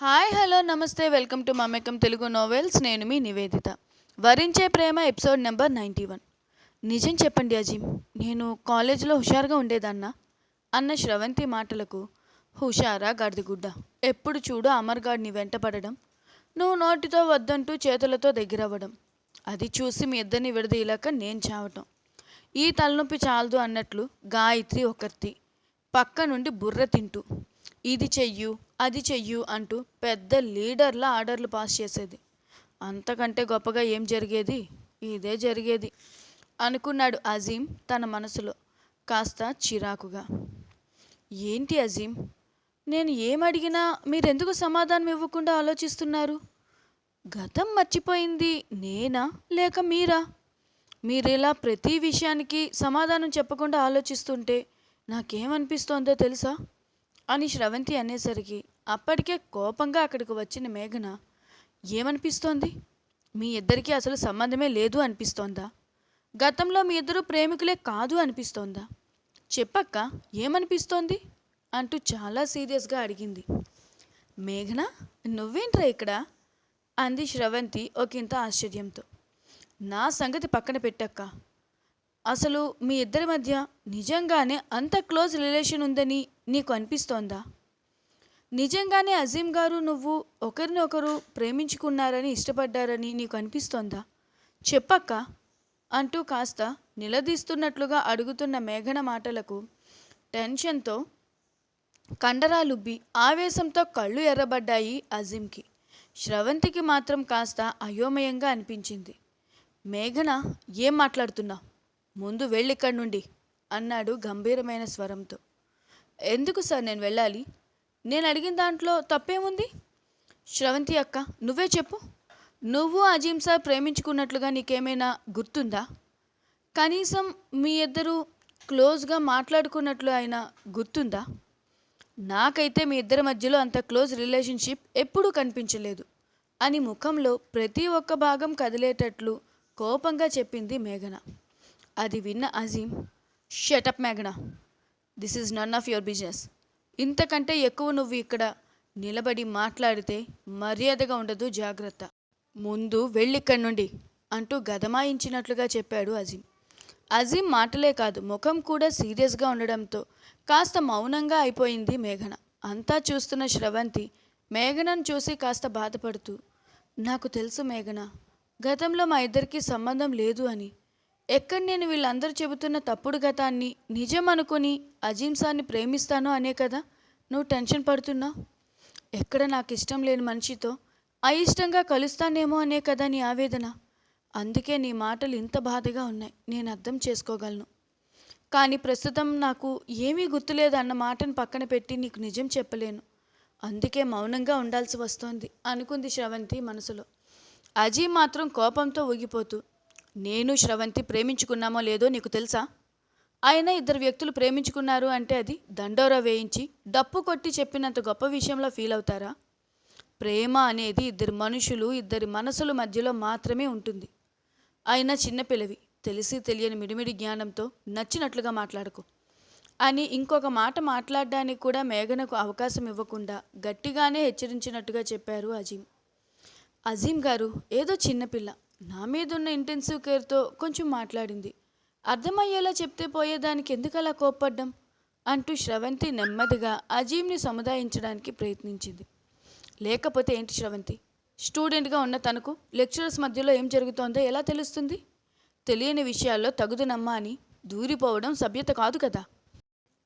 Hi hello నమస్తే welcome to Mamekam Telugu novels. నేను మీ నివేదిత. వరించే ప్రేమ ఎపిసోడ్ నెంబర్ నైంటీ వన్. నిజం చెప్పండి అజీమ్ నేను కాలేజీలో హుషారుగా ఉండేదన్నా? అన్న శ్రవంతి మాటలకు హుషారా గడిదిగుడ్డ. ఎప్పుడు చూడు అమర్గాడిని వెంటపడడం? నువ్వు నోటితో వద్దంటూ చేతులతో దగ్గరవ్వడం. అది చూసి మీ ఇద్దరిని విడదీయలేక నేను చావటం. ఈ తలనొప్పి చాలదు అన్నట్లు గాయత్రి ఒకర్తి. పక్క నుండి బుర్ర తింటూ. ఇది చెయ్యు అది చెయ్యు అంటూ పెద్ద లీడర్లా ఆర్డర్లు పాస్ చేసేది. అంతకంటే గొప్పగా ఏం జరిగేది? ఇదే జరిగేది అనుకున్నాడు అజీం తన మనసులో కాస్త చిరాకుగా. ఏంటి అజీం నేను ఏం అడిగినా మీరెందుకు సమాధానం ఇవ్వకుండా ఆలోచిస్తున్నారు? గతం మర్చిపోయింది నేనా లేక మీరా? మీరిలా ప్రతి విషయానికి సమాధానం చెప్పకుండా ఆలోచిస్తుంటే నాకేమనిపిస్తోందో తెలుసా? అని శ్రవంతి అనేసరికి అప్పటికే కోపంగా అక్కడికి వచ్చిన మేఘన ఏమనిపిస్తోంది? మీ ఇద్దరికీ అసలు సంబంధమే లేదు అనిపిస్తోందా? గతంలో మీ ఇద్దరు ప్రేమికులే కాదు అనిపిస్తోందా? చెప్పక్క ఏమనిపిస్తోంది? అంటూ చాలా సీరియస్గా అడిగింది. మేఘన నువ్వేంట్రా ఇక్కడ? అంది శ్రవంతి ఒకంత ఆశ్చర్యంతో. నా సంగతి పక్కన పెట్టక్క. అసలు మీ ఇద్దరి మధ్య నిజంగానే అంత క్లోజ్ రిలేషన్ ఉందని నీకు అనిపిస్తోందా? నిజంగానే అజీం గారు నువ్వు ఒకరినొకరు ప్రేమించుకున్నారని ఇష్టపడ్డారని నీకు అనిపిస్తోందా? చెప్పక్క అంటూ కాస్త నిలదీస్తున్నట్లుగా అడుగుతున్న మేఘన మాటలకు టెన్షన్తో కండరాలుబ్బి ఆవేశంతో కళ్ళు ఎర్రబడ్డాయి అజీంకి శ్రవంతికి మాత్రం కాస్త అయోమయంగా అనిపించింది. మేఘన ఏం మాట్లాడుతున్నా? ముందు వెళ్ళిక్కడి నుండి అన్నాడు గంభీరమైన స్వరంతో. ఎందుకు సార్ నేను వెళ్ళాలి? నేను అడిగిన దాంట్లో తప్పేముంది? శ్రవంతి అక్క నువ్వే చెప్పు. నువ్వు అజీం సార్ ప్రేమించుకున్నట్లుగా నీకేమైనా గుర్తుందా? కనీసం మీ ఇద్దరు క్లోజ్గా మాట్లాడుకున్నట్లు అయినా గుర్తుందా? నాకైతే మీ ఇద్దరి మధ్యలో అంత క్లోజ్ రిలేషన్షిప్ ఎప్పుడూ కనిపించలేదు అని ముఖంలో ప్రతి ఒక్క భాగం కదిలేటట్లు కోపంగా చెప్పింది మేఘన. అది విన్న అజీం షటప్ మేఘన. This is none of your business ఇంతకంటే ఎక్కువ నువ్వు ఇక్కడ నిలబడి మాట్లాడితే మర్యాదగా ఉండదు జాగ్రత్త. ముందు వెళ్ళిక్కడి నుండి అంటూ గదమాయించినట్లుగా చెప్పాడు అజీం అజీం మాటలే కాదు ముఖం కూడా సీరియస్గా ఉండడంతో కాస్త మౌనంగా అయిపోయింది మేఘన. అంతా చూస్తున్న శ్రవంతి మేఘనను చూసి కాస్త బాధపడుతూ నాకు తెలుసు మేఘన గతంలో మా ఇద్దరికీ సంబంధం లేదు అని ఎక్కడ నేను వీళ్ళందరూ చెబుతున్న తప్పుడు గతాన్ని నిజం అనుకుని అజీం సార్ని ప్రేమిస్తాను అనే కదా? నువ్వు టెన్షన్ పడుతున్నావు? ఎక్కడ నాకు ఇష్టం లేని మనిషితో అయిష్టంగా కలుస్తానేమో అనే కదా నీ ఆవేదన? అందుకే నీ మాటలు ఇంత బాధగా ఉన్నాయి. నేను అర్థం చేసుకోగలను. కానీ ప్రస్తుతం నాకు ఏమీ గుర్తులేదు అన్న మాటను పక్కన పెట్టి నీకు నిజం చెప్పలేను. అందుకే మౌనంగా ఉండాల్సి వస్తోంది అనుకుంది శ్రవంతి మనసులో. అజీ మాత్రం కోపంతో ఊగిపోతూ నేను శ్రవంతి ప్రేమించుకున్నామో లేదో నీకు తెలుసా? అయినా ఇద్దరు వ్యక్తులు ప్రేమించుకున్నారు అంటే అది దండోరా వేయించి డప్పు కొట్టి చెప్పినంత గొప్ప విషయంలో ఫీల్ అవుతారా? ప్రేమ అనేది ఇద్దరు మనుషులు ఇద్దరి మనసుల మధ్యలో మాత్రమే ఉంటుంది. అయినా చిన్నపిల్లవి తెలిసి తెలియని మిడిమిడి జ్ఞానంతో నచ్చినట్లుగా మాట్లాడకు. అని ఇంకొక మాట మాట్లాడడానికి కూడా మేఘనకు అవకాశం ఇవ్వకుండా గట్టిగానే హెచ్చరించినట్టుగా చెప్పారు అజీం అజీం గారు ఏదో చిన్నపిల్ల నా మీద ఉన్న ఇంటెన్సివ్ కేర్తో కొంచెం మాట్లాడింది. అర్థమయ్యేలా చెప్తే పోయేదానికి ఎందుకు అలా కోప్పడ్డం? అంటూ శ్రవంతి నెమ్మదిగా అజీమ్ని సముదాయించడానికి ప్రయత్నించింది. లేకపోతే ఏంటి శ్రవంతి? స్టూడెంట్గా ఉన్న తనకు లెక్చరర్స్ మధ్యలో ఏం జరుగుతోందో ఎలా తెలుస్తుంది? తెలియని విషయాల్లో తగుదునమ్మా అని దూరిపోవడం సభ్యత కాదు కదా?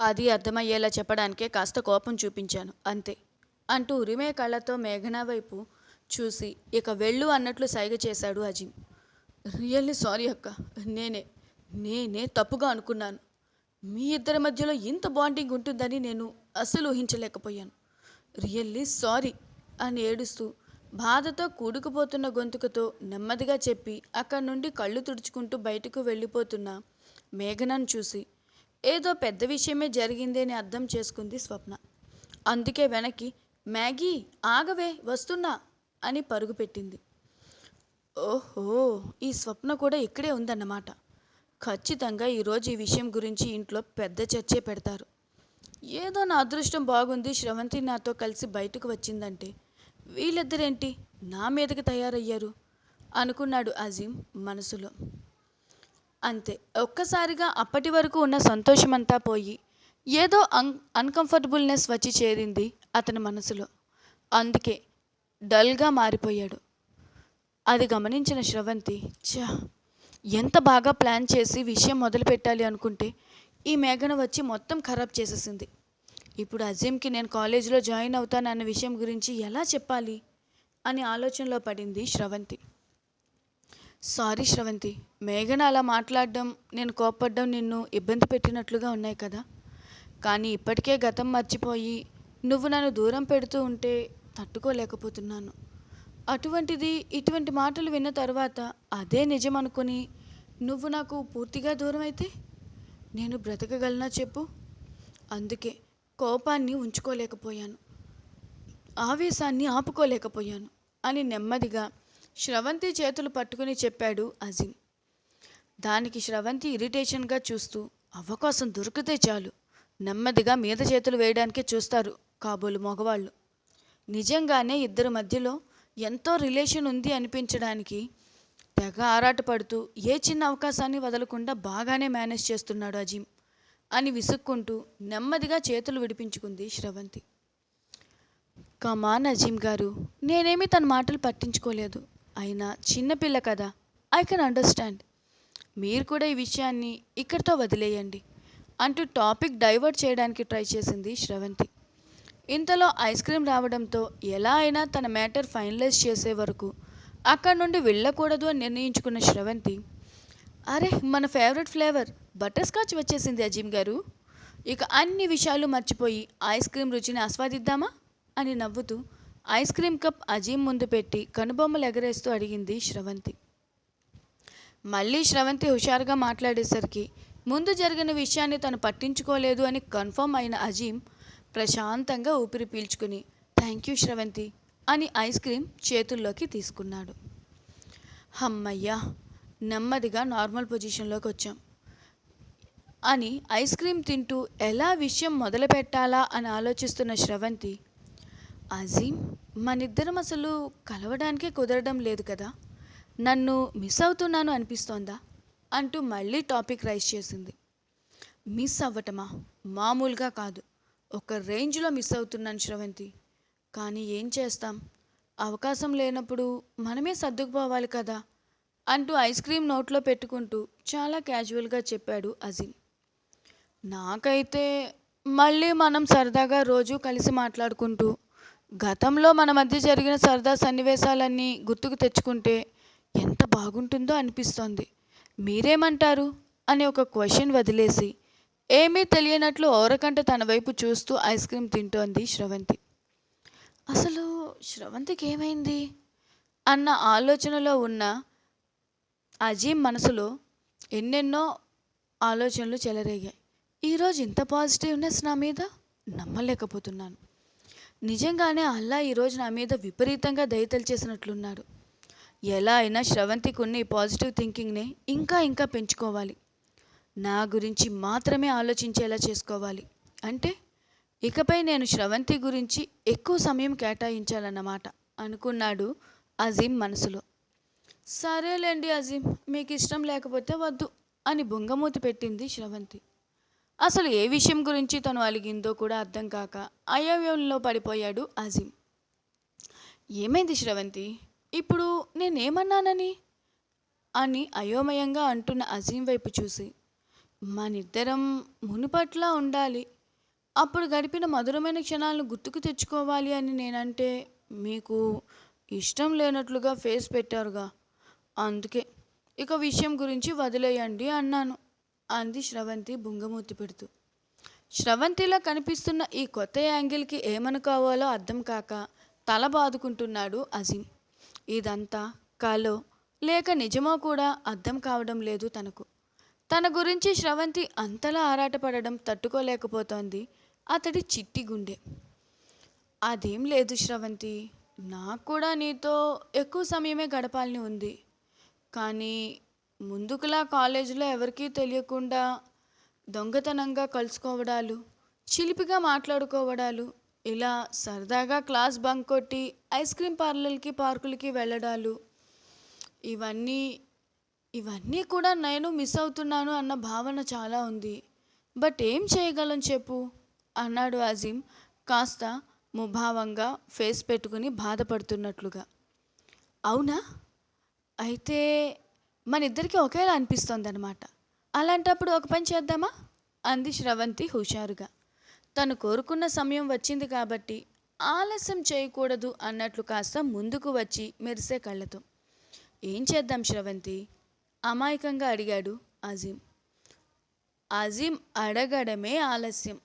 అది అర్థమయ్యేలా చెప్పడానికే కాస్త కోపం చూపించాను అంతే. అంటూ ఉరిమే కళ్ళతో మేఘన వైపు చూసి ఇక వెళ్ళు అన్నట్లు సైగ చేశాడు అజీం రియల్లీ సారీ అక్క నేనే నేనే తప్పుగా అనుకున్నాను. మీ ఇద్దరి మధ్యలో ఇంత బాండింగ్ ఉంటుందని నేను అస్సలు ఊహించలేకపోయాను. రియల్లీ సారీ అని ఏడుస్తూ బాధతో కూడుకుపోతున్న గొంతుకతో నెమ్మదిగా చెప్పి అక్కడి నుండి కళ్ళు తుడుచుకుంటూ బయటకు వెళ్ళిపోతున్న మేఘనను చూసి ఏదో పెద్ద విషయమే జరిగిందని అర్థం చేసుకుంది స్వప్న. అందుకే వెనక్కి మ్యాగీ ఆగవే వస్తున్నా అని పరుగుపెట్టింది ఓహో ఈ స్వప్న కూడా ఇక్కడే ఉందన్నమాట. ఖచ్చితంగా ఈరోజు ఈ విషయం గురించి ఇంట్లో పెద్ద చర్చే పెడతారు. ఏదో నా అదృష్టం బాగుంది శ్రవంతి నాతో కలిసి బయటకు వచ్చిందంటే. వీళ్ళిద్దరేంటి? నా మీదకి తయారయ్యారు? అనుకున్నాడు అజీం మనసులో. అంతే ఒక్కసారిగా అప్పటి వరకు ఉన్న సంతోషమంతా పోయి ఏదో అన్ అన్కంఫర్టబుల్నెస్ వచ్చి చేరింది అతని మనసులో. అందుకే డల్గా మారిపోయాడు. అది గమనించిన శ్రవంతి ఛా! ఎంత బాగా ప్లాన్ చేసి విషయం మొదలు పెట్టాలి అనుకుంటే ఈ మేఘన వచ్చి మొత్తం ఖరాబ్ చేసేసింది. ఇప్పుడు అజీమ్కి నేను కాలేజీలో జాయిన్ అవుతానన్న విషయం గురించి ఎలా చెప్పాలి? అని ఆలోచనలో పడింది శ్రవంతి. సారీ శ్రవంతి మేఘన అలా మాట్లాడడం నేను కోప్పడ్డం నిన్ను ఇబ్బంది పెట్టినట్లుగా ఉన్నాయి కదా. కానీ ఇప్పటికే గతం మర్చిపోయి నువ్వు నన్ను దూరం పెడుతూ ఉంటే తట్టుకోలేకపోతున్నాను. అటువంటిది ఇటువంటి మాటలు విన్న తర్వాత అదే నిజం అనుకుని నువ్వు నాకు పూర్తిగా దూరం అయితే నేను బ్రతకగలనా చెప్పు? అందుకే కోపాన్ని ఉంచుకోలేకపోయాను. ఆవేశాన్ని ఆపుకోలేకపోయాను అని నెమ్మదిగా శ్రవంతి చేతులు పట్టుకుని చెప్పాడు అజీం దానికి శ్రవంతి ఇరిటేషన్గా చూస్తూ అవకాశం దొరికితే చాలు. నెమ్మదిగా మీద చేతులు వేయడానికే చూస్తారు కాబోలు మగవాళ్ళు. నిజంగానే ఇద్దరి మధ్యలో ఎంతో రిలేషన్ ఉంది అనిపించడానికి తెగ ఆరాటపడుతూ ఏ చిన్న అవకాశాన్ని వదలకుండా బాగానే మేనేజ్ చేస్తున్నాడు అజీం అని విసుక్కుంటూ నెమ్మదిగా చేతులు విడిపించుకుంది శ్రవంతి. కమాన్ అజీం గారు నేనేమి తన మాటలు పట్టించుకోలేదు. అయినా చిన్నపిల్ల కదా ఐ కెన్ అండర్స్టాండ్ మీరు కూడా ఈ విషయాన్ని ఇక్కడితో వదిలేయండి అంటూ టాపిక్ డైవర్ట్ చేయడానికి ట్రై చేసింది శ్రవంతి. ఇంతలో ఐస్ క్రీమ్ రావడంతో ఎలా అయినా తన మ్యాటర్ ఫైనలైజ్ చేసే వరకు అక్కడి నుండి వెళ్ళకూడదు అని నిర్ణయించుకున్న శ్రవంతి అరే మన ఫేవరెట్ ఫ్లేవర్ బటర్ స్కాచ్ వచ్చేసింది అజీమ్ గారు. ఇక అన్ని విషయాలు మర్చిపోయి ఐస్ క్రీమ్ రుచిని ఆస్వాదిద్దామా? అని నవ్వుతూ ఐస్ క్రీమ్ కప్ అజీం ముందు పెట్టి కనుబొమ్మలు ఎగరేస్తూ అడిగింది శ్రవంతి. మళ్ళీ శ్రవంతి హుషారుగా మాట్లాడేసరికి ముందు జరిగిన విషయాన్ని తను పట్టించుకోలేదు అని కన్ఫర్మ్ అయిన అజీం ప్రశాంతంగా ఊపిరి పీల్చుకుని థ్యాంక్ యూ శ్రవంతి అని ఐస్ క్రీమ్ చేతుల్లోకి తీసుకున్నాడు. హమ్మయ్యా నెమ్మదిగా నార్మల్ పొజిషన్లోకి వచ్చాం అని ఐస్ క్రీమ్ తింటూ ఎలా విషయం మొదలు పెట్టాలా అని ఆలోచిస్తున్న శ్రవంతి అజీం మనిద్దరం అసలు కలవడానికే కుదరడం లేదు కదా నన్ను మిస్ అవుతున్నాను అనిపిస్తోందా అంటూ మళ్ళీ టాపిక్ రైజ్ చేసింది. మిస్ అవ్వటమా? మామూలుగా కాదు. ఒక రేంజ్లో మిస్ అవుతున్నాను శ్రవంతి. కానీ ఏం చేస్తాం? అవకాశం లేనప్పుడు మనమే సర్దుకుపోవాలి కదా? అంటూ ఐస్ క్రీమ్ నోట్లో పెట్టుకుంటూ చాలా క్యాజువల్గా చెప్పాడు అజిమ్. నాకైతే మళ్ళీ మనం సరదాగా రోజు కలిసి మాట్లాడుకుంటూ గతంలో మన మధ్య జరిగిన సరదా సన్నివేశాలన్నీ గుర్తుకు తెచ్చుకుంటే ఎంత బాగుంటుందో అనిపిస్తోంది. మీరేమంటారు? అని ఒక క్వశ్చన్ వదిలేసి ఏమీ తెలియనట్లు ఓరకంట తన వైపు చూస్తూ ఐస్ క్రీమ్ తింటోంది శ్రవంతి. అసలు శ్రవంతికి ఏమైంది? అన్న ఆలోచనలో ఉన్న అజీం మనసులో ఎన్నెన్నో ఆలోచనలు చెలరేగాయి. ఈరోజు ఇంత పాజిటివ్నెస్ నా మీద? నమ్మలేకపోతున్నాను. నిజంగానే అల్లా ఈరోజు నా మీద విపరీతంగా దయతలు చేసినట్లున్నారు ఎలా అయినా శ్రవంతికి ఉన్న ఈ పాజిటివ్ థింకింగ్ని ఇంకా ఇంకా పెంచుకోవాలి. నా గురించి మాత్రమే ఆలోచించేలా చేసుకోవాలి. అంటే ఇకపై నేను శ్రవంతి గురించి ఎక్కువ సమయం కేటాయించాలన్నమాట అనుకున్నాడు అజీం మనసులో. సరేలేండి అజీం మీకు ఇష్టం లేకపోతే వద్దు అని బొంగమూతి పెట్టింది శ్రవంతి. అసలు ఏ విషయం గురించి తను అలిగిందో కూడా అర్థం కాక అయోవ్యంలో పడిపోయాడు అజీం ఏమైంది శ్రవంతి? ఇప్పుడు నేనేమన్నానని? అని అయోమయంగా అంటున్న అజీం వైపు చూసి. మనిద్దరం మునుపట్లా ఉండాలి. అప్పుడు గడిపిన మధురమైన క్షణాలను గుర్తుకు తెచ్చుకోవాలి అని నేనంటే మీకు ఇష్టం లేనట్లుగా ఫేస్ పెట్టారుగా. అందుకే ఇక విషయం గురించి వదిలేయండి అన్నాను. అంది శ్రవంతి బుంగమూతి పెడుతూ. శ్రవంతిలా కనిపిస్తున్న ఈ కొత్త యాంగిల్కి ఏమనుకోవాలో అర్థం కాక తల బాదుకుంటున్నాడు అజీం ఇదంతా కలో లేక నిజమో కూడా అర్థం కావడం లేదు తనకు. తన గురించి శ్రవంతి అంతలా ఆరాటపడడం తట్టుకోలేకపోతోంది. అతడి చిట్టి గుండె. అదేం లేదు శ్రవంతి నాకు కూడా నీతో ఎక్కువ సమయమే గడపాలని ఉంది. కానీ ముందుకులా కాలేజీలో ఎవరికీ తెలియకుండా దొంగతనంగా కలుసుకోవడాలు చిలిపిగా మాట్లాడుకోవడాలు ఇలా సరదాగా క్లాస్ బంక్ కొట్టి ఐస్ క్రీమ్ పార్లర్‌లకి, పార్కులకి వెళ్ళడాలు ఇవన్నీ ఇవన్నీ కూడా నేను మిస్ అవుతున్నాను అన్న భావన చాలా ఉంది. బట్ ఏం చేయగలను చెప్పు? అన్నాడు అజీం కాస్త ముభావంగా ఫేస్ పెట్టుకుని బాధపడుతున్నట్లుగా. అవునా? అయితే మన ఇద్దరికి ఒకేలా అనిపిస్తోందనమాట. అలాంటప్పుడు ఒక పని చేద్దామా? అంది శ్రవంతి హుషారుగా. తను కోరుకున్న సమయం వచ్చింది కాబట్టి ఆలస్యం చేయకూడదు అన్నట్లు కాస్త ముందుకు వచ్చి మెరిసే కళ్ళతో. ఏం చేద్దాం శ్రవంతి అమాయకంగా అడిగాడు అజీం. అజీం అడగడమే ఆలస్యం.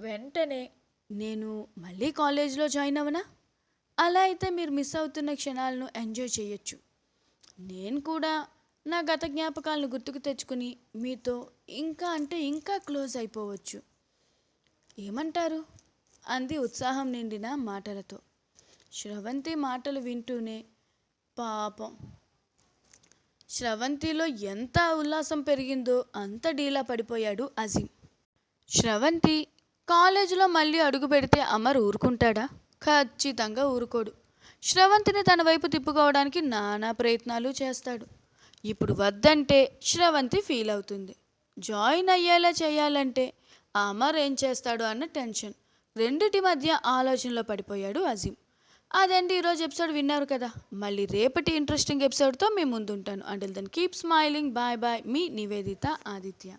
వెంటనే నేను మళ్ళీ కాలేజీలో జాయిన్ అవ్వనా? అలా అయితే మీరు మిస్ అవుతున్న క్షణాలను ఎంజాయ్ చేయొచ్చు నేను కూడా నా గత జ్ఞాపకాలను గుర్తుకు తెచ్చుకుని మీతో ఇంకా అంటే ఇంకా క్లోజ్ అయిపోవచ్చు. ఏమంటారు? అంది ఉత్సాహం నిండిన మాటలతో. స్రవంతి మాటలు వింటూనే పాపం స్రవంతిలో ఎంత ఉల్లాసం పెరిగిందో అంత డీలా పడిపోయాడు అజీం. స్రవంతి కాలేజీలో మళ్ళీ అడుగుపెడితే అమర్ ఊరుకుంటాడా? ఖచ్చితంగా ఊరుకోడు. శ్రవంతిని తన వైపు తిప్పుకోవడానికి నానా ప్రయత్నాలు చేస్తాడు. ఇప్పుడు వద్దంటే శ్రవంతి ఫీల్ అవుతుంది. జాయిన్ అయ్యేలా చేయాలంటే అమర్ ఏం చేస్తాడు అన్న టెన్షన్. రెండిటి మధ్య ఆలోచనలో పడిపోయాడు అజీం. అదండి ఈరోజు ఎపిసోడ్ విన్నారు కదా! మళ్ళీ రేపటి ఇంట్రెస్టింగ్ ఎపిసోడ్‌తో మీ ముందుంటాను. అంటే then keep smiling bye bye మీ నివేదిత ఆదిత్య.